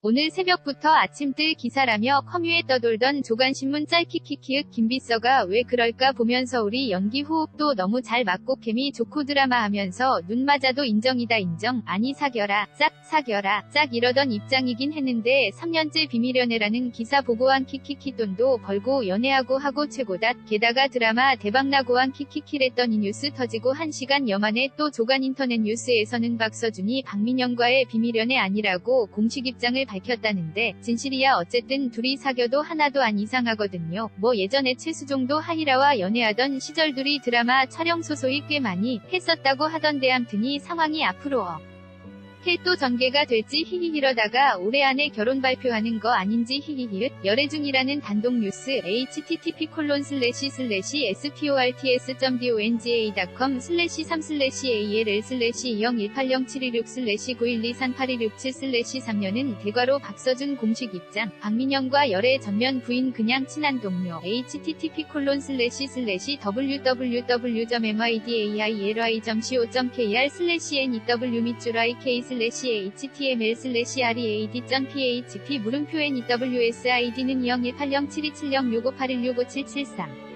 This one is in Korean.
오늘 새벽부터 아침뜰 기사라며 커뮤에 떠돌던 조간신문 짤키키키윽 김비서가 왜 그럴까 보면서 우리 연기 호흡도 너무 잘 맞고 케미 좋고 드라마 하면서 눈 맞아도 인정이다 인정. 아니 사겨라. 짝 사겨라. 짝 이러던 입장이긴 했는데 3년째 비밀연애라는 기사 보고한 키키키 돈도 벌고 연애하고 하고 최고다. 게다가 드라마 대박나고 한 키키키랬던 이 뉴스 터지고 1시간 여만에 또 조간 인터넷 뉴스에서는 박서준이 박민영과의 비밀연애 아니라고 공식 입장을 밝혔다는데 진실이야 어쨌든 둘이 사겨도 하나도 안 이상하거든요. 뭐 예전에 최수종도 하이라와 연애하던 시절 둘이 드라마 촬영 소소이 꽤 많이 했었다고 하던데 암튼이 상황이 앞으로 어. 해또 전개가 될지 히히히러다가 올해 안에 결혼 발표하는 거 아닌지 히히히릇 열애 중이라는 단독 뉴스 http 콜론 슬래시 슬래시 sports.donga.com 슬래시 3 슬래시 all 슬래시 2018076 슬래시 9123826 슬래시 3년은 대괄호 박서준 공식 입장. 박민영과 열애 전면 부인 그냥 친한 동료. http 콜론 슬래시 슬래시 www.mydaily.co.kr 슬래시 new 밑줄 ik 슬래시 html 슬래시 read.php 물음표 newsid는 01807270658165773